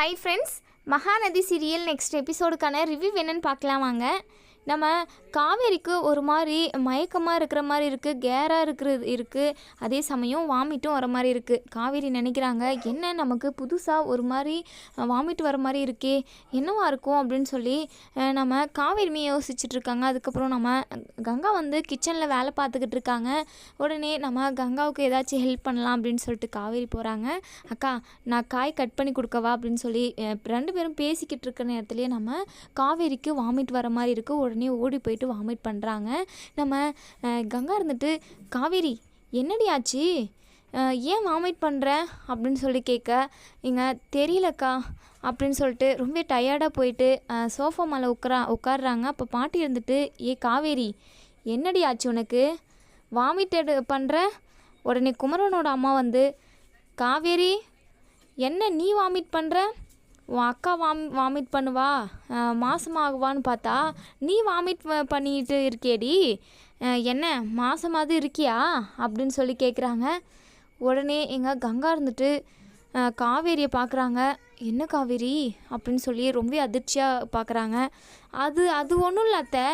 Hi friends Mahanadi serial next எபிசோடுக்கான review என்னன்னு பார்க்கலாம் வாங்க. நம்ம காவேரிக்கு ஒரு மாதிரி மயக்கமாக இருக்கிற மாதிரி இருக்குது கேராக இருக்கிறது இருக்குது அதே சமயம் வாமிட்டும் வர மாதிரி இருக்குது காவேரி நினைக்கிறாங்க என்ன நமக்கு புதுசாக ஒரு மாதிரி வாமிட் வர மாதிரி இருக்கே என்னவா இருக்கும்? அப்படின்னு சொல்லி நம்ம காவேரிமே யோசிச்சுட்டு இருக்காங்க. அதுக்கப்புறம் நம்ம கங்கா வந்து கிச்சனில் வேலை பார்த்துக்கிட்டு இருக்காங்க. உடனே நம்ம கங்காவுக்கு ஏதாச்சும் ஹெல்ப் பண்ணலாம் அப்படின்னு சொல்லிட்டு காவேரி போகிறாங்க அக்கா நான் காய் கட் பண்ணி கொடுக்கவா? அப்படின்னு சொல்லி ரெண்டு பேரும் பேசிக்கிட்டு இருக்க நேரத்துலேயே நம்ம காவேரிக்கு வாமிட் வர மாதிரி இருக்குது உடனே ஓடி போயிட்டு வாமிட் பண்ணுறாங்க நம்ம கங்கா இருந்துட்டு காவேரி என்னடி ஆச்சு? ஏன் வாமிட் பண்ணுற அப்படின்னு சொல்லி கேட்க இங்கே தெரியலக்கா அப்படின்னு சொல்லிட்டு ரொம்ப டயர்டாக போயிட்டு சோஃபா மேலே உட்காரா உட்காடுறாங்க அப்போ பாட்டி இருந்துட்டு ஏ காவேரி என்னடி ஆச்சு உனக்கு? வாமிட் எடு பண்ணுற உடனே குமரனோட அம்மா வந்து காவேரி என்ன நீ வாமிட் பண்ணுற உன் அக்கா வாம் வாமிட் பண்ணுவா? அஹ், மாசமாகுவான்னு பார்த்தா நீ வாமிட் பண்ணிட்டு இருக்கியேடி. என்ன மாசமாவது இருக்கியா? அப்படின்னு சொல்லி கேட்குறாங்க உடனே எங்கள் கங்கா இருந்துட்டு காவேரியை பார்க்குறாங்க என்ன காவேரி? அப்படின்னு சொல்லி ரொம்ப அதிர்ச்சியாக பார்க்குறாங்க அது அது ஒன்றும் இல்லை அத்தை.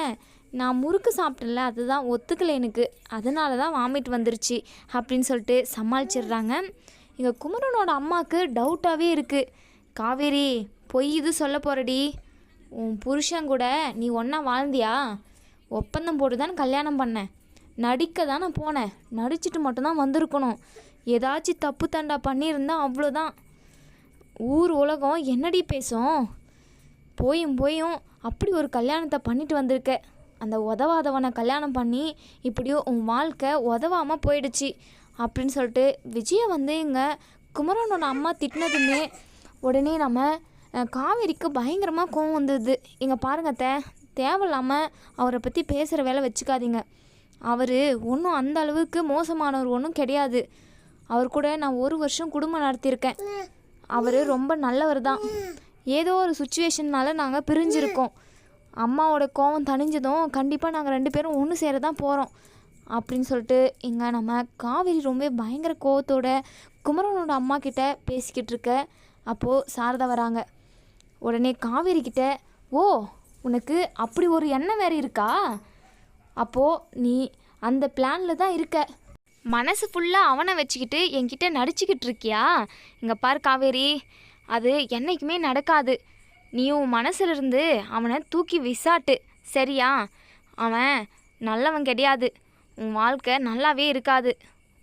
நான் முறுக்கு சாப்பிட்டேன்ல அதுதான் ஒத்துக்கலை எனக்கு. அதனால தான் வாமிட் வந்துருச்சு. அப்படின்னு சொல்லிட்டு சமாளிச்சிடுறாங்க. எங்கள் குமரனோட அம்மாவுக்கு டவுட்டாகவே இருக்குது காவேரி பொய் இது சொல்ல போகிறடி உன் புருஷன் கூட நீ ஒன்றா வாழ்ந்தியா? ஒப்பந்தம் போட்டு தான் கல்யாணம் பண்ணேன் நடிக்க தானே போனேன் நடிச்சிட்டு மட்டும்தான் வந்திருக்கணும். ஏதாச்சும் தப்பு தண்டா பண்ணியிருந்தா அவ்வளோதான் ஊர் உலகம் என்னடி பேசும்? போயும் போயும் அப்படி ஒரு கல்யாணத்தை பண்ணிட்டு வந்திருக்க. அந்த உதவாதவனை கல்யாணம் பண்ணி இப்படியோ உன் வாழ்க்கை உதவாமல் போயிடுச்சு. அப்படின்னு சொல்லிட்டு விஜயை வந்து இங்கே குமரனோட அம்மா திட்டினதுமே உடனே நம்ம காவேரிக்கு பயங்கரமாக கோவம் வந்தது. இங்கே பாருங்க அத்தை தேவையில்லாமல் அவரை பற்றி பேசுகிற வேலை வச்சுக்காதீங்க. அவர் ஒன்றும் அந்த அளவுக்கு மோசமானவர் ஒன்றும் கிடையாது. அவர் கூட நான் ஒரு வருஷம் குடும்பம் நடத்தியிருக்கேன். அவர் ரொம்ப நல்லவர் தான். ஏதோ ஒரு சுச்சுவேஷன்னால நாங்கள் பிரிஞ்சிருக்கோம். அம்மாவோட கோவம் தணிஞ்சதும் கண்டிப்பாக நாங்கள் ரெண்டு பேரும் ஒன்று சேர தான் போகிறோம் அப்படின்னு சொல்லிட்டு இங்கே நம்ம காவேரி ரொம்ப பயங்கர கோவத்தோட குமரனோட அம்மா கிட்ட பேசிக்கிட்டு இருக்க. அப்போது சாரதா வராங்க. உடனே காவேரி கிட்ட ஓ உனக்கு அப்படி ஒரு எண்ணம் வேறு இருக்கா? அப்போது நீ அந்த பிளானில் தான் இருக்க. மனசு ஃபுல்லாக அவனை வச்சுக்கிட்டு என்கிட்ட நடிச்சுக்கிட்டு இருக்கியா? இங்கே பார் காவேரி அது என்றைக்குமே நடக்காது. நீ உன் மனசுல இருந்து அவனை தூக்கி விசாட்டு. சரியா? அவன் நல்லவன் கிடையாது. உன் வாழ்க்கை நல்லாவே இருக்காது.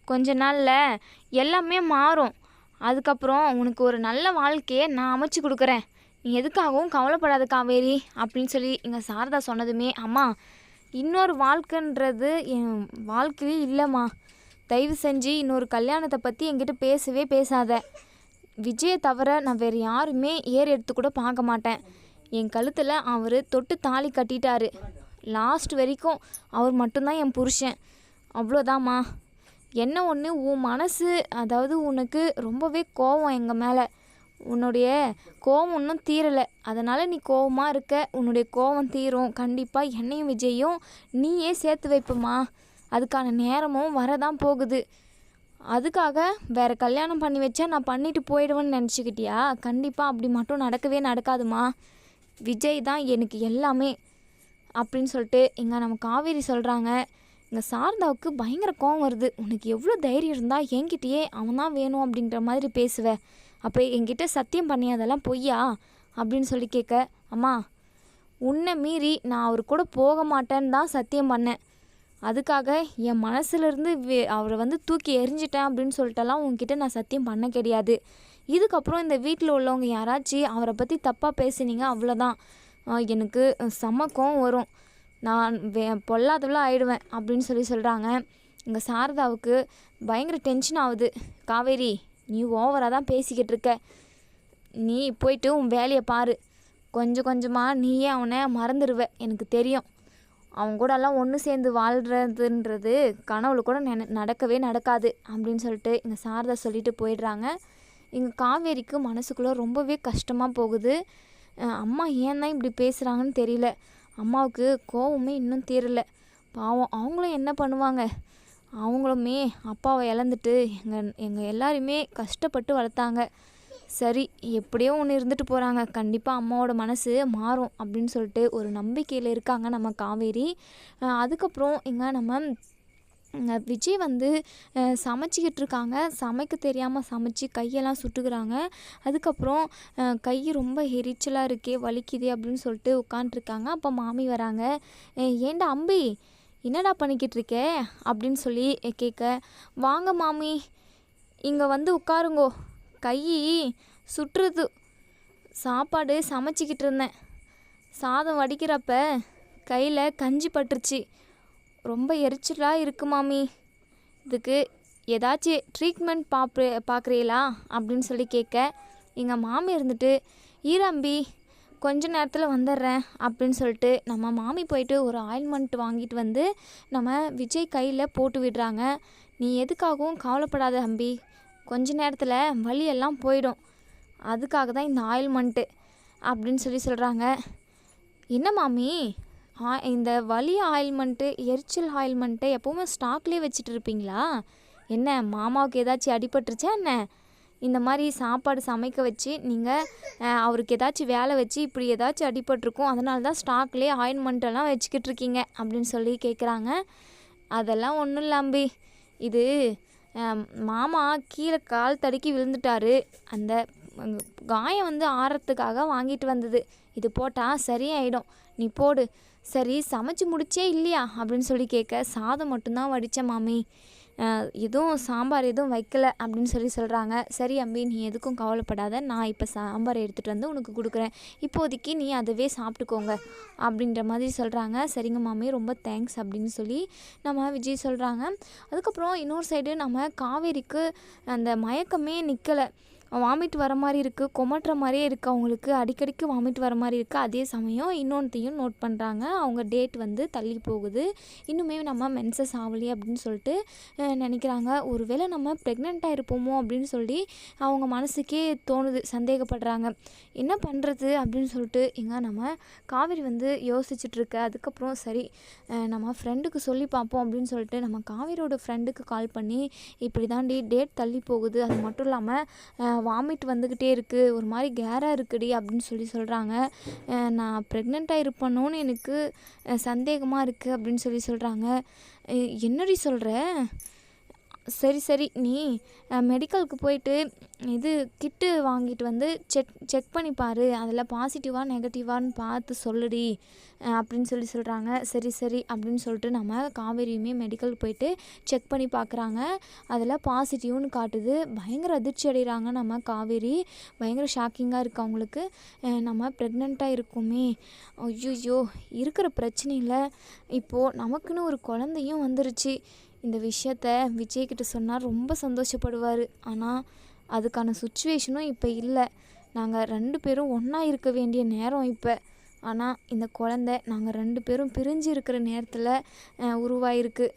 கொஞ்ச நாளில் எல்லாமே மாறும். அதுக்கப்புறம் உனக்கு ஒரு நல்ல வாழ்க்கையை நான் அமைச்சு கொடுக்குறேன். நீ எதுக்காகவும் கவலைப்படாத காவேரி அப்படின்னு சொல்லி எங்கள் சாரதா சொன்னதுமே அம்மா இன்னொரு வாழ்க்கைன்றது என் வாழ்க்கையே இல்லைம்மா. தயவு செஞ்சு இன்னொரு கல்யாணத்தை பற்றி என்கிட்ட பேசவே பேசாத. விஜயை தவிர நான் வேறு யாருமே ஏறு எடுத்து கூட பார்க்க மாட்டேன். என் கழுத்தில் அவர் தொட்டு தாலி கட்டிட்டாரு. லாஸ்ட் வரைக்கும் அவர் மட்டும்தான் என் புருஷன். அவ்வளோதாம்மா. என்ன ஒன்று உன் மனசு அதாவது உனக்கு ரொம்பவே கோவம் எங்கள் மேலே. உன்னுடைய கோவம் இன்னும் தீரலை. அதனால் நீ கோவமாக இருக்க. உன்னுடைய கோவம் தீரும். கண்டிப்பாக என்னையும் விஜயும் நீயே சேர்த்து வைப்பமா. அதுக்கான நேரமும் வரதான் போகுது. அதுக்காக வேறு கல்யாணம் பண்ணி வச்சா நான் பண்ணிட்டு போயிடுவேன்னு நினச்சிக்கிட்டியா? கண்டிப்பாக அப்படி மட்டும் நடக்கவே நடக்காதுமா. விஜய் தான் எனக்கு எல்லாமே. அப்படின்னு சொல்லிட்டு இங்கே நம்ம காவேரி சொல்கிறாங்க இங்கே சாரதாவுக்கு பயங்கர கோவம் வருது. உனக்கு எவ்வளோ தைரியம் இருந்தால் என்கிட்டயே அவன் தான் வேணும் அப்படின்ற மாதிரி பேசுவ. அப்போ என்கிட்ட சத்தியம் பண்ணி அதெல்லாம் பொய்யா? அப்படின்னு சொல்லி கேட்க அம்மா உன்னை மீறி நான் அவர் கூட போக மாட்டேன்னு தான் சத்தியம் பண்ணேன். அதுக்காக என் மனசுலேருந்து அவரை வந்து தூக்கி எரிஞ்சிட்டேன் அப்படின்னு சொல்லிட்டெல்லாம் உங்ககிட்ட நான் சத்தியம் பண்ண கிடையாது. இதுக்கப்புறம் இந்த வீட்டில் உள்ளவங்க யாராச்சும் அவரை பற்றி தப்பாக பேசுனீங்க அவ்வளோதான் எனக்கு செம கோவம் வரும். நான் வே பொல்லாதவளாக ஆயிடுவேன் அப்படின்னு சொல்லி சொல்கிறாங்க இங்கே சாரதாவுக்கு பயங்கர டென்ஷன் ஆகுது. காவேரி நீ ஓவராக தான் பேசிக்கிட்டு இருக்க. நீ போயிட்டு உன் வேலையை பாரு. கொஞ்சம் கொஞ்சமாக நீயே அவனை மறந்துடுவ எனக்கு தெரியும். அவன் கூடலாம் ஒன்று சேர்ந்து வாழ்கிறதுன்றது கனவுல கூட நென நடக்கவே நடக்காது அப்படின்னு சொல்லிட்டு இங்கே சாரதா சொல்லிட்டு போயிடுறாங்க. எங்கள் காவேரிக்கு மனசுக்குள்ளே ரொம்பவே கஷ்டமாக போகுது. அம்மா ஏன் தான் இப்படி பேசுகிறாங்கன்னு தெரியல. அம்மாவுக்கு கோவமே இன்னும் தீரல. பாவம் அவங்களும் என்ன பண்ணுவாங்க? அவங்களுமே அப்பாவை இழந்துட்டு எங்கள் எங்கள் எல்லாருமே கஷ்டப்பட்டு வளர்த்தாங்க. சரி எப்படியோ ஒன்று இருந்துட்டு போகிறாங்க கண்டிப்பாக அம்மாவோட மனசு மாறும் அப்படின்னு சொல்லிட்டு ஒரு நம்பிக்கையில் இருக்காங்க நம்ம காவேரி. அதுக்கப்புறம் இங்கே நம்ம விஜய் வந்து சமைச்சிக்கிட்டு இருக்காங்க சமைக்க தெரியாமல் சமைச்சு கையெல்லாம் சுட்டுக்கிறாங்க. அதுக்கப்புறம் கை ரொம்ப எரிச்சலாக இருக்கே வலிக்குது அப்படின்னு சொல்லிட்டு உட்காண்ட்ருக்காங்க அப்போ மாமி வராங்க. ஏண்டா அம்பி என்னடா பண்ணிக்கிட்டு இருக்கே அப்படின்னு சொல்லி கேட்க வாங்க மாமி இங்கே வந்து உட்காருங்கோ. கை சுட்டுறது சாப்பாடு சமைச்சிக்கிட்டு இருந்தேன் சாதம் வடிக்கிறப்ப கையில் கஞ்சி பட்டுருச்சு. ரொம்ப எரிச்சலாக இருக்கு மாமி. இதுக்கு ஏதாச்சும் ட்ரீட்மெண்ட் பார்ப்பு பார்க்குறீங்களா அப்படின்னு சொல்லி கேட்க எங்கள் மாமி இருந்துட்டு ஈரம்பி கொஞ்ச நேரத்தில் வந்துடுறேன் அப்படின்னு சொல்லிட்டு நம்ம மாமி போயிட்டு ஒரு ஆயில்மெண்ட் வாங்கிட்டு வந்து நம்ம விஜய் கையில் போட்டு விடுறாங்க. நீ எதுக்காகவும் கவலைப்படாத அம்பி கொஞ்ச நேரத்தில் வழியெல்லாம் போயிடும். அதுக்காக தான் இந்த ஆயில்மெண்ட்டு அப்படின்னு சொல்லி சொல்கிறாங்க என்ன மாமி? இந்த வலி ஆயில்மெண்ட்டு எரிச்சல் ஆயில்மெண்ட்டு எப்போவுமே ஸ்டாக்லேயே வச்சுட்டு இருப்பீங்களா? என்ன மாமாவுக்கு ஏதாச்சும் அடிபட்டுருச்சா என்ன? இந்த மாதிரி சாப்பாடு சமைக்க வச்சு நீங்கள் அவருக்கு ஏதாச்சும் வேலை வச்சு இப்படி ஏதாச்சும் அடிபட்டிருக்கும் அதனால தான் ஸ்டாக்லேயே ஆயில்மெண்ட்டெல்லாம் வச்சுக்கிட்டு இருக்கீங்க அப்படின்னு சொல்லி கேட்குறாங்க அதெல்லாம் ஒன்றும் இல்லாம்பி இது மாமா கீழே கால் தடுக்கி விழுந்துட்டாரு. அந்த காயம் வந்து ஆறத்துக்காக வாங்கிட்டு வந்தது. இது போட்டால் சரியாயிடும். நீ போடு. சரி சமைச்சு முடிச்சே இல்லையா? அப்படின்னு சொல்லி கேட்க சாதம் மட்டும்தான் வடித்தேன் மாமி. எதுவும் சாம்பார் எதுவும் வைக்கல அப்படின்னு சொல்லி சொல்கிறாங்க சரி அம்பி நீ எதுக்கும் கவலைப்படாத. நான் இப்போ சாம்பார் எடுத்துகிட்டு வந்து உனக்கு கொடுக்குறேன். இப்போதைக்கு நீ அதுவே சாப்பிட்டுக்கோங்க அப்படின்ற மாதிரி சொல்கிறாங்க சரிங்க மாமி ரொம்ப தேங்க்ஸ் அப்படின்னு சொல்லி நம்ம விஜய் சொல்கிறாங்க அதுக்கப்புறம் இன்னொரு சைடு நம்ம காவேரிக்கு அந்த மயக்கமே நிற்கலை வாமிட் வர மாதிரி இருக்குது கொமட்டுற மாதிரியே இருக்குது அவங்களுக்கு. அடிக்கடிக்கு வாமிட் வர மாதிரி இருக்குது அதே சமயம் இன்னொன்றையும் நோட் பண்ணுறாங்க அவங்க டேட் வந்து தள்ளி போகுது. இன்னுமே நம்ம மென்சஸ் ஆகலையே அப்படின்னு சொல்லிட்டு நினைக்கிறாங்க. ஒருவேளை நம்ம ப்ரெக்னெண்ட்டாக இருப்போமோ அப்படின்னு சொல்லி அவங்க மனசுக்கே தோணுது சந்தேகப்படுறாங்க. என்ன பண்ணுறது அப்படின்னு சொல்லிட்டு எங்கே நம்ம காவேரி வந்து யோசிச்சுட்ருக்க அதுக்கப்புறம் சரி நம்ம ஃப்ரெண்டுக்கு சொல்லி பார்ப்போம் அப்படின்னு சொல்லிட்டு நம்ம காவிரியோட ஃப்ரெண்டுக்கு கால் பண்ணி இப்படி தாண்டி டேட் தள்ளி போகுது. அது மட்டும் இல்லாமல் வாமிட் வந்துக்கிட்டே இருக்குது ஒரு மாதிரி கேராக இருக்குடி அப்படின்னு சொல்லி சொல்கிறாங்க நான் ப்ரெக்னெண்ட்டாக இருப்பேனோன்னு எனக்கு சந்தேகமாக இருக்குது அப்படின்னு சொல்லி சொல்கிறாங்க என்னடி சொல்கிற சரி சரி நீ மெடிக்கலுக்கு போயிட்டு இது கிட்டு வாங்கிட்டு வந்து செக் செக் பண்ணி பாரு. அதில் பாசிட்டிவாக நெகட்டிவான்னு பார்த்து சொல்லுடி அப்படின்னு சொல்லி சொல்கிறாங்க சரி சரி அப்படின்னு சொல்லிட்டு நம்ம காவேரியுமே மெடிக்கல் போயிட்டு செக் பண்ணி பார்க்குறாங்க அதில் பாசிட்டிவ்னு காட்டுது. பயங்கர அதிர்ச்சி அடைகிறாங்க நம்ம காவேரி. பயங்கர ஷாக்கிங்காக இருக்குது அவங்களுக்கு. நம்ம ப்ரெக்னெண்ட்டாக இருக்கோமே. ஐயோ இருக்கிற பிரச்சனையில் இப்போது நமக்குன்னு ஒரு குழந்தையும் வந்துருச்சு. இந்த விஷயத்த விஜய்கிட்ட சொன்னால் ரொம்ப சந்தோஷப்படுவார். ஆனால் அதுக்கான சுச்சுவேஷனும் இப்போ இல்லை. நாங்கள் ரெண்டு பேரும் ஒன்றா இருக்க வேண்டிய நேரம் இப்போ. ஆனால் இந்த குழந்த நாங்கள் ரெண்டு பேரும் பிரிஞ்சு இருக்கிற நேரத்தில் உருவாயிருக்கு.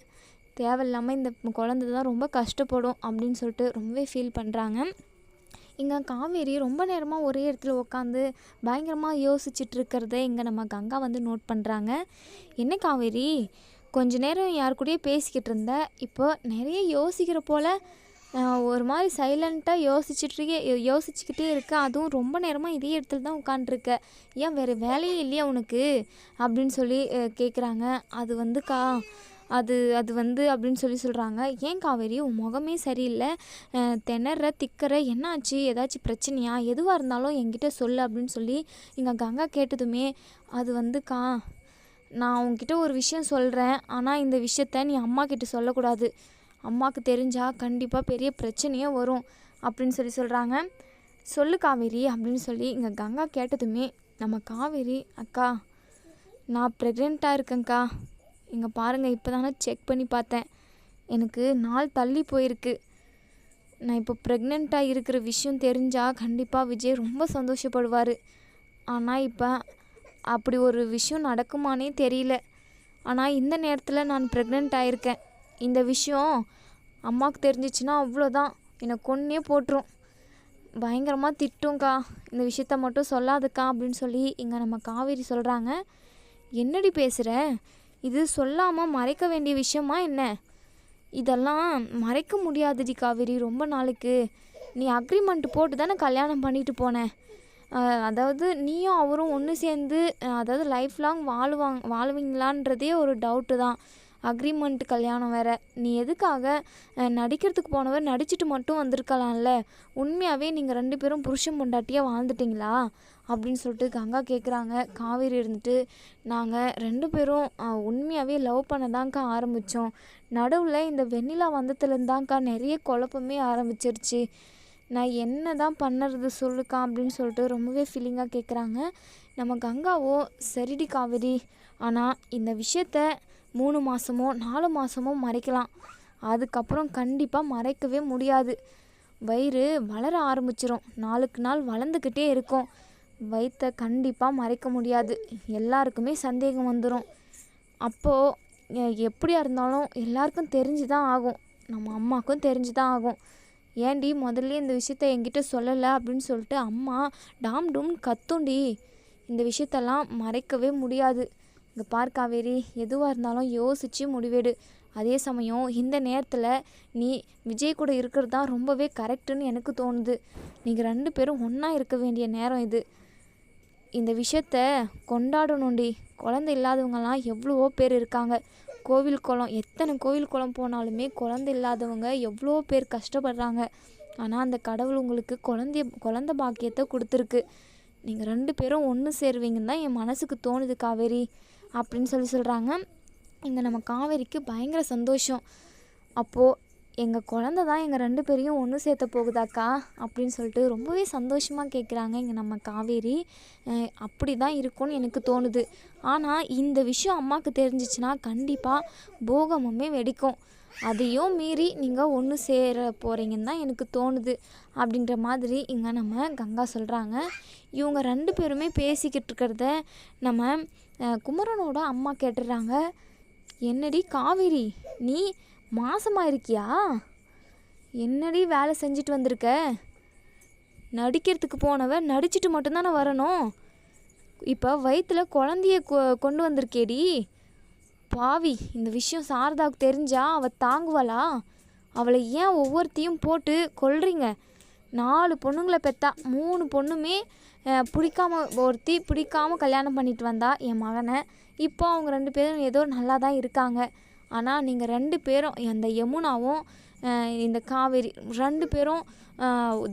தேவையில்லாமல் இந்த குழந்தை தான் ரொம்ப கஷ்டப்படும் அப்படின்னு சொல்லிட்டு ரொம்பவே ஃபீல் பண்ணுறாங்க இங்கே காவேரி ரொம்ப நேரமாக ஒரே இடத்துல உட்காந்து பயங்கரமாக யோசிச்சுட்டு இருக்கிறத இங்கே நம்ம கங்கா வந்து நோட் பண்ணுறாங்க என்ன காவேரி? கொஞ்ச நேரம் யார் கூடயே பேசிக்கிட்டு இருந்தேன் இப்போ நிறைய யோசிக்கிற போல் ஒரு மாதிரி சைலண்ட்டாக யோசிச்சுட்டு யோசிச்சுக்கிட்டே இருக்கேன் அதுவும் ரொம்ப நேரமாக இதே இடத்துல தான் உட்காண்ட்ருக்க ஏன் வேறு வேலையே இல்லையா உனக்கு? அப்படின்னு சொல்லி கேட்குறாங்க அது வந்துக்கா அது அது வந்து அப்படின்னு சொல்லி சொல்கிறாங்க ஏன் காவேரி உன் முகமே சரியில்லை. திணற திக்கற என்னாச்சு? ஏதாச்சும் பிரச்சனையா? எதுவாக இருந்தாலும் என்கிட்ட சொல்லு அப்படின்னு சொல்லி இங்கே கங்கா கேட்டதுமே அது வந்துக்கா நான் உங்ககிட்ட ஒரு விஷயம் சொல்கிறேன் ஆனால் இந்த விஷயத்த நீ அம்மா கிட்ட சொல்லக்கூடாது. அம்மாவுக்கு தெரிஞ்சால் கண்டிப்பாக பெரிய பிரச்சனையே வரும் அப்படின்னு சொல்லி சொல்கிறாங்க சொல்லு காவேரி அப்படின்னு சொல்லி இங்கே கங்கா கேட்டதுமே நம்ம காவேரி அக்கா நான் ப்ரெக்னெண்ட்டாக இருக்கேன்க்கா. இங்கே பாருங்கள் இப்போ தானே செக் பண்ணி பார்த்தேன். எனக்கு நாள் தள்ளி போயிருக்கு. நான் இப்போ ப்ரெக்னெண்ட்டாக இருக்கிற விஷயம் தெரிஞ்சால் கண்டிப்பாக விஜய் ரொம்ப சந்தோஷப்படுவார். ஆனால் இப்போ அப்படி ஒரு விஷயம் நடக்குமானே தெரியல. ஆனால் இந்த நேரத்தில் நான் ப்ரெக்னென்ட் ஆயிருக்கேன். இந்த விஷயம் அம்மாவுக்கு தெரிஞ்சிச்சுன்னா அவ்வளோதான் என்னை கொன்னே போட்டுரும். பயங்கரமாக திட்டும்க்கா இந்த விஷயத்த மட்டும் சொல்லாதுக்கா அப்படின்னு சொல்லி இங்கே நம்ம காவேரி சொல்கிறாங்க என்னடி பேசுகிற இது சொல்லாமல் மறைக்க வேண்டிய விஷயமா என்ன? இதெல்லாம் மறைக்க முடியாதுடி காவேரி. ரொம்ப நாளுக்கு. நீ அக்ரிமெண்ட் போட்டு தானே கல்யாணம் பண்ணிட்டு போனேன் அதாவது நீயும் அவரும் ஒன்று சேர்ந்து அதாவது லைஃப் லாங் வாழுவாங்க வாழுவீங்களான்றதே ஒரு டவுட்டு தான். அக்ரிமெண்ட் கல்யாணம் வேறு. நீ எதுக்காக நடிக்கிறதுக்கு போனவர் நடிச்சிட்டு மட்டும் வந்திருக்கலாம்ல. உண்மையாகவே நீங்கள் ரெண்டு பேரும் புருஷன் பொண்டாட்டியாக வாழ்ந்துட்டிங்களா? அப்படின்னு சொல்லிட்டு கங்கா கேட்குறாங்க காவேரி இருந்துட்டு நாங்கள் ரெண்டு பேரும் உண்மையாகவே லவ் பண்ண தான்க்கா ஆரம்பித்தோம் நடுவில் இந்த வெண்ணிலா வந்ததுலேருந்தாங்க்கா நிறைய குழப்பமே ஆரம்பிச்சிருச்சு. நான் என்ன தான் பண்ணுறது சொல்லுக்கா அப்படின்னு சொல்லிட்டு ரொம்பவே ஃபீலிங்காக கேட்குறாங்க நம்ம கங்காவோ சரிடி காவேரி ஆனால் இந்த விஷயத்த மூணு மாதமோ நாலு மாதமோ மறைக்கலாம். அதுக்கப்புறம் கண்டிப்பாக மறைக்கவே முடியாது. வயிறு வளர ஆரம்பிச்சிடும் நாளுக்கு நாள் வளர்ந்துக்கிட்டே இருக்கும். வயிற்றை கண்டிப்பாக மறைக்க முடியாது. எல்லாருக்குமே சந்தேகம் வந்துடும் அப்போது எப்படியா இருந்தாலும் எல்லாருக்கும் தெரிஞ்சு தான் ஆகும். நம்ம அம்மாவுக்கும் தெரிஞ்சு தான் ஆகும். ஏன்டி முதல்ல இந்த விஷயத்த என்கிட்ட சொல்லலை அப்படின்னு சொல்லிட்டு அம்மா டாம் டூம்னு கத்துண்டி இந்த விஷயத்தெல்லாம் மறைக்கவே முடியாது. இங்கே பார் காவேரி எதுவாக இருந்தாலும் யோசித்து முடிவேடு. அதே சமயம் இந்த நேரத்தில் நீ விஜய் கூட இருக்கிறது தான் ரொம்பவே கரெக்டுன்னு எனக்கு தோணுது. நீங்கள் ரெண்டு பேரும் ஒன்றா இருக்க வேண்டிய நேரம் இது. இந்த விஷயத்த கொண்டாடணும்டி. குழந்தை இல்லாதவங்கலாம் எவ்வளவோ பேர் இருக்காங்க. கோவில் குளம் எத்தனை கோவில் குளம் போனாலுமே குழந்தை இல்லாதவங்க எவ்வளோ பேர் கஷ்டப்படுறாங்க. ஆனால் அந்த கடவுள் உங்களுக்கு குழந்தைய குழந்த பாக்கியத்தை கொடுத்துருக்கு. நீங்கள் ரெண்டு பேரும் ஒன்று சேருவீங்கன்னு தான் என் மனசுக்கு தோணுது காவேரி அப்படின்னு சொல்லி சொல்கிறாங்க இங்கே நம்ம காவேரிக்கு பயங்கர சந்தோஷம். அப்போது எங்கள் குழந்த தான் எங்கள் ரெண்டு பேரையும் ஒன்று சேர்த்த போகுதாக்கா? அப்படின்னு சொல்லிட்டு ரொம்பவே சந்தோஷமாக கேட்குறாங்க இங்கே நம்ம காவேரி. அப்படி தான் இருக்கும்னு எனக்கு தோணுது. ஆனால் இந்த விஷயம் அம்மாவுக்கு தெரிஞ்சிச்சுன்னா கண்டிப்பாக போகமுமே வெடிக்கும். அதையும் மீறி நீங்கள் ஒன்று சேர போகிறீங்கன்னு தான் எனக்கு தோணுது. அப்படின்ற மாதிரி இங்கே நம்ம கங்கா சொல்கிறாங்க இவங்க ரெண்டு பேருமே பேசிக்கிட்டு இருக்கிறத நம்ம குமரனோட அம்மா கேட்டுடுறாங்க என்னடி காவேரி நீ மாசமா இருக்கியா என்னடி வேலை செஞ்சுட்டு வந்திருக்க? நடிக்கிறதுக்கு போனவன் நடிச்சிட்டு மட்டும்தானே வரணும். இப்போ வயிற்றில் குழந்தைய கொ- கொண்டு வந்திருக்கேடி. பாவி இந்த விஷயம் சாரதாவுக்கு தெரிஞ்சா அவள் தாங்குவாளா? அவளை ஏன் ஒவ்வொருத்தையும் போட்டு கொள்றீங்க நாலு பொண்ணுங்களை பெத்தா மூணு பொண்ணுமே பிடிக்காம ஒருத்தி பிடிக்காம கல்யாணம் பண்ணிட்டு வந்தா என் மகனை. இப்போ அவங்க ரெண்டு பேரும் ஏதோ நல்லா தான் இருக்காங்க. ஆனால் நீங்கள் ரெண்டு பேரும் அந்த யமுனாவும் இந்த காவேரி ரெண்டு பேரும்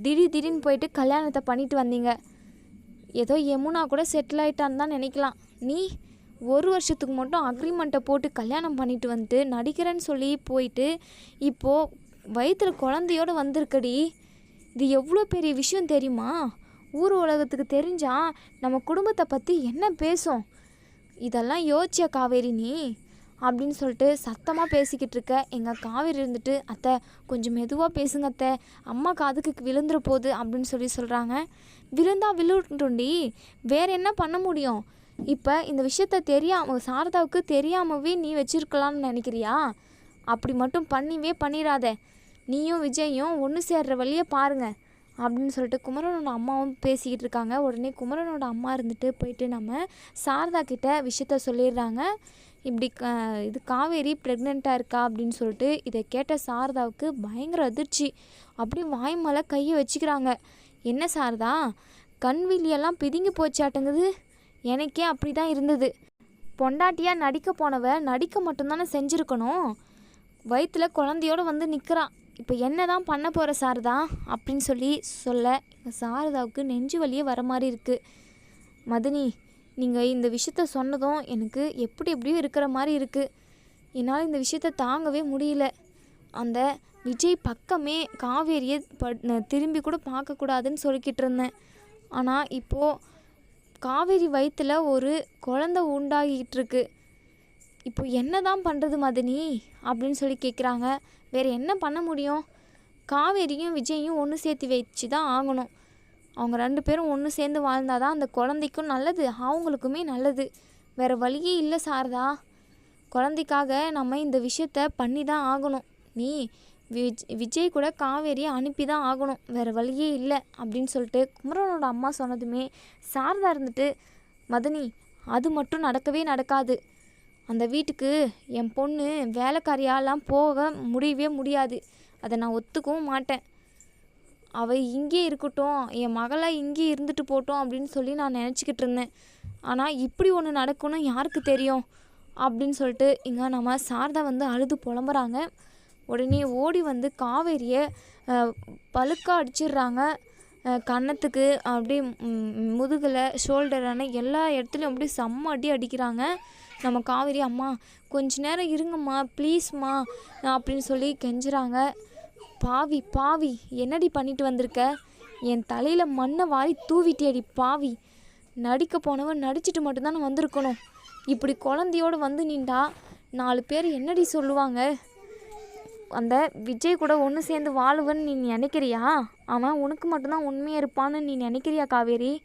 திடீர் திடீர்னு போயிட்டு கல்யாணத்தை பண்ணிட்டு வந்தீங்க. ஏதோ யமுனா கூட செட்டில் ஆயிட்டான்னு தான் நினைக்கலாம். நீ ஒரு வருஷத்துக்கு மட்டும் அக்ரிமெண்ட்டை போட்டு கல்யாணம் பண்ணிட்டு வந்துட்டு நடிக்கிறேன்னு சொல்லி போயிட்டு இப்போது வயிற்றில் குழந்தையோட வந்திருக்கடி. இது எவ்வளோ பெரிய விஷயம் தெரியுமா? ஊர் உலகத்துக்கு தெரிஞ்சால் நம்ம குடும்பத்தை பற்றி என்ன பேசும்? இதெல்லாம் யோசிச்சியா காவேரி நீ? அப்படின்னு சொல்லிட்டு சத்தமாக பேசிக்கிட்டு இருக்க. எங்கள் காவிரி இருந்துட்டு அத்தை கொஞ்சம் மெதுவாக பேசுங்க அத்தை. அம்மா காதுக்கு விழுந்துற போகுது அப்படின்னு சொல்லி சொல்கிறாங்க விழுந்தா விழுட்டுண்டி வேற என்ன பண்ண முடியும்? இப்போ இந்த விஷயத்த தெரியாம சாரதாவுக்கு தெரியாமவே நீ வச்சிருக்கலாம்னு நினைக்கிறியா? அப்படி மட்டும் பண்ணிவே பண்ணிடாத. நீயும் விஜயும் ஒன்று சேர்ற வழியை பாருங்க அப்படின்னு சொல்லிட்டு குமரனோட அம்மாவும் பேசிக்கிட்டு இருக்காங்க. உடனே குமரனோட அம்மா இருந்துட்டு போயிட்டு நம்ம சாரதா கிட்ட விஷயத்த சொல்லிடுறாங்க. இப்படி க இது காவேரி ப்ரெக்னெண்ட்டாக இருக்கா அப்படின்னு சொல்லிட்டு இதை கேட்ட சாரதாவுக்கு பயங்கர அதிர்ச்சி. அப்படியே வாய் மேலே கையை வச்சுக்கிறாங்க. என்ன சாரதா? கண் விழியெல்லாம் பிதுங்கி போச்சாட்டுங்குது. எனக்கே அப்படி தான் இருந்தது. பொண்டாட்டியாக நடிக்க போனவ நடிக்க மட்டும்தானே செஞ்சுருக்கணும். வயிற்றுல குழந்தையோட வந்து நிற்கிறான் இப்போ என்ன தான் பண்ண போகிற சாரதா? அப்படின்னு சொல்லி சொல்ல சாரதாவுக்கு நெஞ்சு வலியே வர மாதிரி இருக்குது மதினி நீங்கள் இந்த விஷயத்த சொன்னதும் எனக்கு எப்படி எப்படியோ இருக்கிற மாதிரி இருக்குது என்னால் இந்த விஷயத்த தாங்கவே முடியல. அந்த விஜய் பக்கமே காவேரியை ப திரும்பி கூட பார்க்கக்கூடாதுன்னு சொல்லிக்கிட்டு இருந்தேன். ஆனால் இப்போது காவேரி வயிற்றில் ஒரு குழந்தை உண்டாகிட்டு இருக்கு. இப்போ என்ன தான் பண்ணுறது மதினி? அப்படின்னு சொல்லி கேட்குறாங்க வேறு என்ன பண்ண முடியும்? காவேரியும் விஜயும் ஒன்று சேர்த்து வச்சு தான் ஆகணும். அவங்க ரெண்டு பேரும் ஒன்று சேர்ந்து வாழ்ந்தாதான் அந்த குழந்தைக்கும் நல்லது அவங்களுக்குமே நல்லது. வேறு வழியே இல்லை சாரதா. குழந்தைக்காக நம்ம இந்த விஷயத்த பண்ணி தான் ஆகணும். நீ விஜ் விஜய் கூட காவேரியை அனுப்பி தான் ஆகணும். வேறு வழியே இல்லை அப்படின்னு சொல்லிட்டு குமரனோட அம்மா சொன்னதுமே சாரதா இருந்துட்டு மதனி அது மட்டும் நடக்கவே நடக்காது. அந்த வீட்டுக்கு என் பொண்ணு வேலைக்காரியாலாம் போக முடியவே முடியாது. அதை நான் ஒத்துக்கவும் மாட்டேன். அவள் இங்கே இருக்கட்டும் என் மகளாக இங்கே இருந்துட்டு போட்டோம் அப்படின்னு சொல்லி நான் நினச்சிக்கிட்டு இருந்தேன். ஆனால் இப்படி ஒன்று நடக்கும்னு யாருக்கு தெரியும்? அப்படின்னு சொல்லிட்டு இங்கே நம்ம சாரதா வந்து அழுது புலம்புறாங்க. உடனே ஓடி வந்து காவேரியை பழுக்காக அடிச்சிடுறாங்க. கன்னத்துக்கு அப்படியே முதுகில் ஷோல்டரான எல்லா இடத்துலையும் அப்படியே செம்ம அடி அடிக்கிறாங்க. நம்ம காவேரி அம்மா கொஞ்ச நேரம் இருங்கம்மா ப்ளீஸ்ம்மா அப்படின்னு சொல்லி கெஞ்சுறாங்க. பாவி பாவி என்னடி பண்ணிட்டு வந்திருக்க? என் தலையில் மண்ணை வாரி தூவிட்டியடி பாவி. நடிக்க போனவன் நடிச்சிட்டு மட்டும்தானே வந்திருக்கணும். இப்படி குழந்தையோடு வந்து நின்றா நாலு பேர் என்னடி சொல்லுவாங்க? அந்த விஜய் கூட ஒன்று சேர்ந்து வாழுவன்னு நீ நினைக்கிறியா? அவன் உனக்கு மட்டும்தான் உண்மையாக இருப்பான்னு நீ நினைக்கிறியா காவேரி?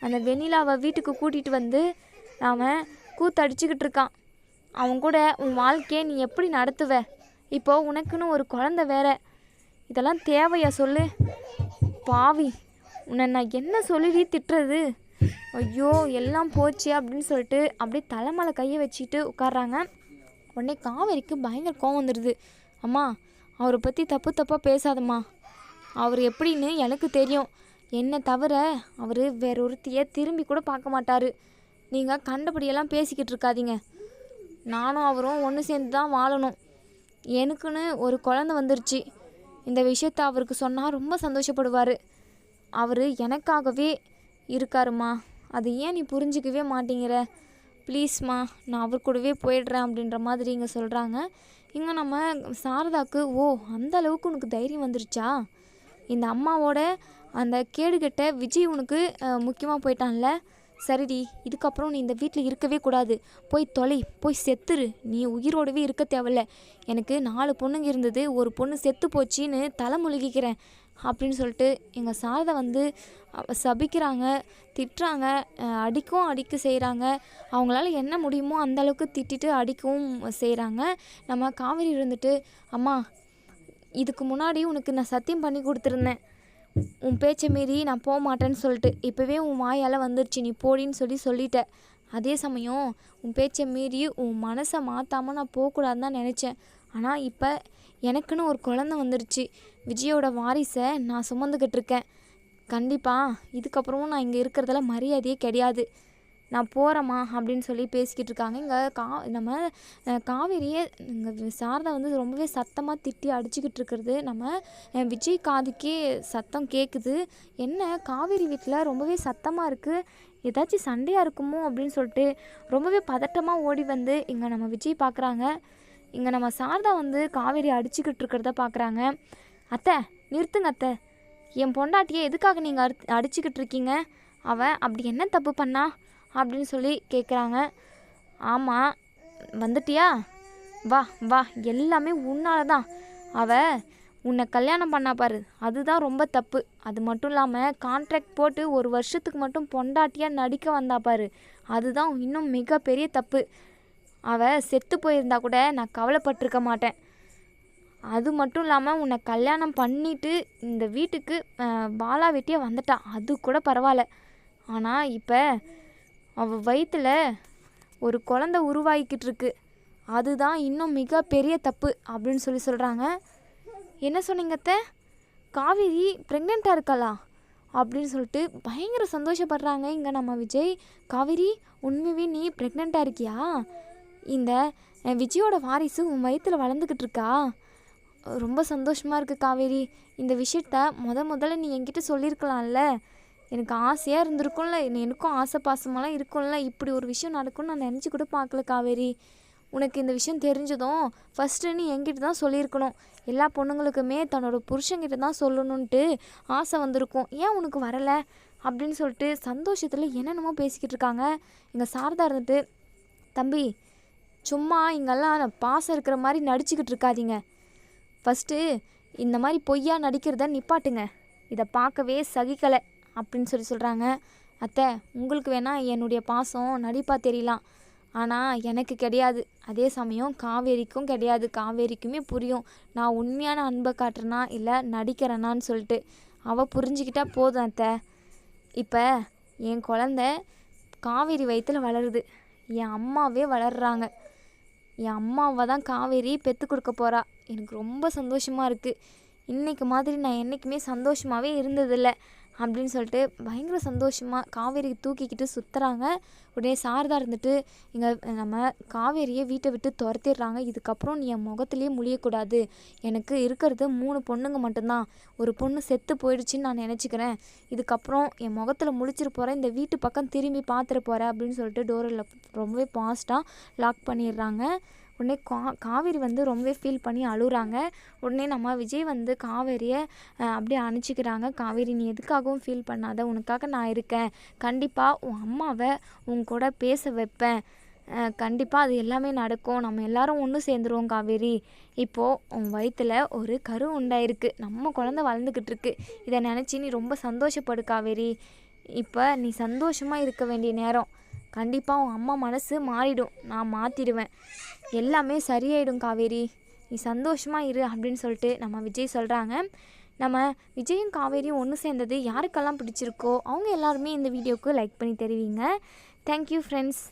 அந்த வெண்ணிலாவை வீட்டுக்கு கூட்டிகிட்டு வந்து அவன் கூத்தடிச்சுக்கிட்டு இருக்கான். அவன் கூட உன் வாழ்க்கையை நீ எப்படி நடத்துவ? இப்போது உனக்குன்னு ஒரு குழந்த வேற. இதெல்லாம் தேவையா சொல்லு? பாவி உன்னை நான் என்ன சொல்லி திட்டுறது? ஐயோ எல்லாம் போச்சு அப்படின்னு சொல்லிட்டு அப்படியே தலைமலை கையை வச்சுட்டு உட்கார்றாங்க. உடனே காவேரிக்கு பயங்கர கோவம் வந்துடுது அம்மா அவரை பற்றி தப்பு தப்பாக பேசாதம்மா. அவர் எப்படின்னு எனக்கு தெரியும். என்னை தவிர அவர் வேற ஒருத்தியை திரும்பி கூட பார்க்க மாட்டார். நீங்கள் கண்டபடியெல்லாம் பேசிக்கிட்டு இருக்காதீங்க. நானும் அவரும் ஒன்று சேர்ந்து தான் வாழணும். எனக்குன்னு ஒரு குழந்த வந்துருச்சு. இந்த விஷயத்த அவருக்கு சொன்னால் ரொம்ப சந்தோஷப்படுவார். அவர் எனக்காகவே இருக்காருமா அது ஏன் நீ புரிஞ்சிக்கவே மாட்டேங்கிற? ப்ளீஸ்மா நான் அவர் கூடவே போயிடுறேன் அப்படின்ற மாதிரி இங்கே சொல்கிறாங்க இங்கே நம்ம சாரதாக்கு ஓ அந்த அளவுக்கு உனக்கு தைரியம் வந்துருச்சா? இந்த அம்மாவோட அந்த கேடுகெட்ட விஜய் உனக்கு முக்கியமாக போயிட்டான்ல. சரிடி இதுக்கப்புறம் நீ இந்த வீட்டில் இருக்கவே கூடாது. போய் தொலை போய் செத்துரு. நீ உயிரோடவே இருக்க தேவையில்ல. எனக்கு நாலு பொண்ணுங்க இருந்தது. ஒரு பொண்ணு செத்து போச்சின்னு தலை முழுகிக்கிறேன் அப்படின்னு சொல்லிட்டு எங்கள் சாரதை வந்து சபிக்கிறாங்க திட்டுறாங்க அடிக்கவும் அடிக்க செய்கிறாங்க அவங்களால என்ன முடியுமோ அந்த அளவுக்கு திட்டிட்டு அடிக்கவும் செய்கிறாங்க நம்ம காவேரி இருந்துட்டு அம்மா இதுக்கு முன்னாடி உனக்கு நான் சத்தியம் பண்ணி கொடுத்துருந்தேன். உன் பேச்சை மீறி நான் போக மாட்டேன்னு சொல்லிட்டு. இப்போவே உன் வாயால் வந்துருச்சு நீ போடின்னு சொல்லி சொல்லிட்ட. அதே சமயம் உன் பேச்சை மீறி உன் மனசை மாற்றாமல் நான் போகக்கூடாதுன்னு தான் நினச்சேன். ஆனால் இப்போ எனக்குன்னு ஒரு குழந்த வந்துருச்சு. விஜயோட வாரிசை நான் சுமந்துக்கிட்டு இருக்கேன். கண்டிப்பாக இதுக்கப்புறமும் நான் இங்கே இருக்கிறதுல மரியாதையே கிடையாது. நான் போகிறேம்மா அப்படின்னு சொல்லி பேசிக்கிட்டு இருக்காங்க. இங்கே கா நம்ம காவேரியே இங்கே சாரதா வந்து ரொம்பவே சத்தமாக திட்டி அடிச்சுக்கிட்டு இருக்கிறது. நம்ம விஜய் காதுக்கே சத்தம் கேட்குது என்ன காவேரி வீட்டில் ரொம்பவே சத்தமாக இருக்குது ஏதாச்சும் சண்டையாக இருக்குமோ அப்படின்னு சொல்லிட்டு ரொம்பவே பதட்டமாக ஓடி வந்து இங்கே நம்ம விஜய் பார்க்குறாங்க இங்கே நம்ம சாரதா வந்து காவேரி அடிச்சுக்கிட்டு இருக்கிறத பார்க்குறாங்க அத்தை நிறுத்துங்க அத்தை. என் பொண்டாட்டியை எதுக்காக நீங்கள் அடிச்சுக்கிட்டு இருக்கீங்க? அவள் அப்படி என்ன தப்பு பண்ணா? அப்படின்னு சொல்லி கேட்குறாங்க ஆமாம் வந்துட்டியா? வா வா எல்லாமே உன்னால தான் அவ உன்னை கல்யாணம் பண்ணா பாரு அதுதான் ரொம்ப தப்பு. அது மட்டும் இல்லாமல் கான்ட்ராக்ட் போட்டு ஒரு வருஷத்துக்கு மட்டும் பொண்டாட்டியாக நடிக்க வந்தா பாரு அதுதான் இன்னும் மிகப்பெரிய தப்பு. அவ செத்து போயிருந்தா கூட நான் கவலைப்பட்டிருக்க மாட்டேன். அது மட்டும் இல்லாமல் உன்னை கல்யாணம் பண்ணிட்டு இந்த வீட்டுக்கு அஹ், பாலா வெட்டியே வந்துட்டா. அது கூட பரவாயில்ல. ஆனால் இப்போ அவள் வயிற்றில் ஒரு குழந்த உருவாகிக்கிட்டு இருக்கு அதுதான் இன்னும் மிகப்பெரிய தப்பு அப்படின்னு சொல்லி சொல்கிறாங்க என்ன சொன்னீங்க காவேரி ப்ரெக்னெண்ட்டாக இருக்காளா? அப்படின்னு சொல்லிட்டு பயங்கர சந்தோஷப்படுறாங்க இங்கே நம்ம விஜய். காவேரி உண்மையே நீ ப்ரெக்னெண்ட்டாக இருக்கியா? இந்த விஜயோட வாரிசு உன் வயிற்றில் வளர்ந்துக்கிட்டு இருக்கா ரொம்ப சந்தோஷமாக இருக்குது காவேரி. இந்த விஷயத்த முத முதல்ல நீ என்கிட்ட சொல்லியிருக்கலாம்ல. எனக்கு ஆசையாக இருந்திருக்கும்ல. எனக்கும் ஆசை பாசமெல்லாம் இருக்கும்ல. இப்படி ஒரு விஷயம் நடக்கும்னு நான் நினச்சி கூட பார்க்கல காவேரி. உனக்கு இந்த விஷயம் தெரிஞ்சதும் ஃபஸ்ட்டு நீ என்கிட்ட தான் சொல்லியிருக்கணும். எல்லா பொண்ணுங்களுக்குமே தன்னோட புருஷன்கிட்ட தான் சொல்லணுன்ட்டு ஆசை வந்திருக்கும். ஏன் உனக்கு வரலை? அப்படின்னு சொல்லிட்டு சந்தோஷத்தில் என்னென்னமோ பேசிக்கிட்டு இருக்காங்க. எங்கள் சாரதா இருந்துட்டு தம்பி சும்மா இங்கெல்லாம் பாசம் இருக்கிற மாதிரி நடிச்சுக்கிட்டு இருக்காதீங்க. ஃபஸ்ட்டு இந்த மாதிரி பொய்யா நடிக்கிறத நிப்பாட்டுங்க. இதை பார்க்கவே சகிக்கலை. அப்படின்னு சொல்லி சொல்கிறாங்க அத்தை உங்களுக்கு வேணால் என்னுடைய பாசம் நடிப்பாக தெரியலாம். ஆனால் எனக்கு கிடையாது. அதே சமயம் காவேரிக்கும் கிடையாது. காவேரிக்குமே புரியும். நான் உண்மையான அன்பை காட்டுறேனா இல்லை நடிக்கிறேனான்னு சொல்லிட்டு. அவள் புரிஞ்சுக்கிட்டா போதும் அத்தை. இப்போ என் குழந்த காவேரி வயிற்றில் வளருது. என் அம்மாவே வளர்றாங்க. என் அம்மாவை தான் காவேரி பெற்று கொடுக்க போகிறா எனக்கு ரொம்ப சந்தோஷமாக இருக்குது இன்றைக்கு மாதிரி நான் என்றைக்குமே சந்தோஷமாகவே இருந்ததில்லை. அப்படின்னு சொல்லிட்டு பயங்கர சந்தோஷமாக காவேரி தூக்கிக்கிட்டு சுற்றுறாங்க உடனே சாரதா இருந்துட்டு இங்கே நம்ம காவேரியை வீட்டை விட்டு துரத்திடுறாங்க. இதுக்கப்புறம் நீ என் முகத்துலேயே முழியக்கூடாது. எனக்கு இருக்கிறது மூணு பொண்ணுங்க மட்டும்தான். ஒரு பொண்ணு செத்து போயிடுச்சுன்னு நான் நினச்சிக்கிறேன். இதுக்கப்புறம் என் முகத்தில் முழிச்சிட்டு போகிறேன் இந்த வீட்டு பக்கம் திரும்பி பார்த்துட்டு போகிறேன் அப்படின்னு சொல்லிட்டு டோரில் ரொம்பவே பாஸ்ட்டாக லாக் பண்ணிடுறாங்க. உடனே கா காவேரி வந்து ரொம்பவே ஃபீல் பண்ணி அழுகுறாங்க உடனே நம்ம விஜய் வந்து காவேரியை அப்படியே அணிச்சிக்கிறாங்க காவேரி நீ எதுக்காகவும் ஃபீல் பண்ணாத? உனக்காக நான் இருக்கேன். கண்டிப்பாக உன் அம்மாவை உன் கூட பேச வைப்பேன். கண்டிப்பாக அது எல்லாமே நடக்கும். நம்ம எல்லாரும் ஒன்று சேர்ந்துருவோம் காவேரி. இப்போது உன் வயிற்றில் ஒரு கரு உண்டாயிருக்கு. நம்ம குழந்தை வளர்ந்துக்கிட்டு இருக்கு. இதை நினச்சி நீ ரொம்ப சந்தோஷப்படு காவேரி. இப்போ நீ சந்தோஷமாக இருக்க வேண்டிய நேரம். கண்டிப்பாக உன் அம்மா மனசு மாறிடும். நான் மாற்றிடுவேன் எல்லாமே சரியாயிடும் காவேரி. நீ சந்தோஷமாக இரு அப்படின்னு சொல்லிட்டு நம்ம விஜய் சொல்கிறாங்க நம்ம விஜயும் காவேரியும் ஒன்று சேர்ந்தது யாருக்கெல்லாம் பிடிச்சிருக்கோ அவங்க எல்லாருமே இந்த வீடியோவுக்கு லைக் பண்ணி தருவீங்க. Thank you friends